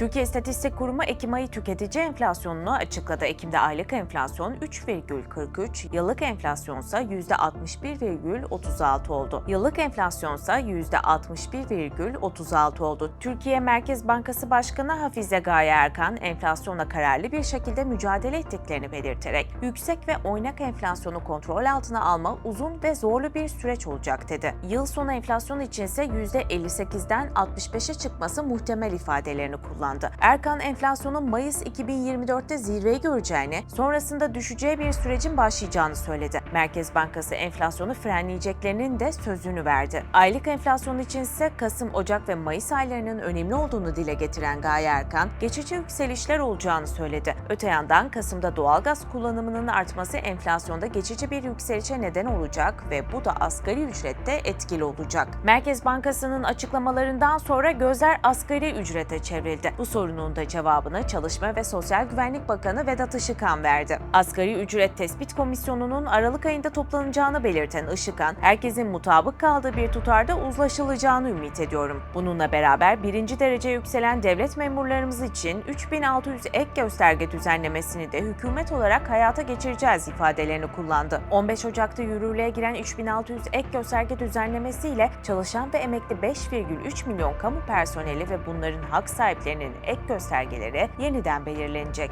Türkiye İstatistik Kurumu Ekim ayı tüketici enflasyonunu açıkladı. Ekim'de aylık enflasyon 3,43, yıllık enflasyonsa %61,36 oldu. Yıllık enflasyonsa %61,36 oldu. Türkiye Merkez Bankası Başkanı Hafize Gaye Erkan, enflasyonla kararlı bir şekilde mücadele ettiklerini belirterek, yüksek ve oynak enflasyonu kontrol altına alma uzun ve zorlu bir süreç olacak dedi. Yıl sonu enflasyon içinse %58'den 65'e çıkması muhtemel ifadelerini kullandı. Erkan enflasyonun Mayıs 2024'te zirveyi göreceğini, sonrasında düşeceği bir sürecin başlayacağını söyledi. Merkez Bankası enflasyonu frenleyeceklerinin de sözünü verdi. Aylık enflasyon için ise Kasım, Ocak ve Mayıs aylarının önemli olduğunu dile getiren Gaye Erkan, geçici yükselişler olacağını söyledi. Öte yandan Kasım'da doğalgaz kullanımının artması enflasyonda geçici bir yükselişe neden olacak ve bu da asgari ücrette etkili olacak. Merkez Bankası'nın açıklamalarından sonra gözler asgari ücrete çevrildi. Bu sorunun da cevabını Çalışma ve Sosyal Güvenlik Bakanı Vedat Işıkhan verdi. Asgari Ücret Tespit Komisyonu'nun Aralık ayında toplanacağını belirten Işıkhan, herkesin mutabık kaldığı bir tutarda uzlaşılacağını ümit ediyorum. Bununla beraber birinci derece yükselen devlet memurlarımız için 3600 ek gösterge düzenlemesini de hükümet olarak hayata geçireceğiz ifadelerini kullandı. 15 Ocak'ta yürürlüğe giren 3600 ek gösterge düzenlemesiyle çalışan ve emekli 5,3 milyon kamu personeli ve bunların hak sahiplerinin projelerinin ek göstergeleri yeniden belirlenecek.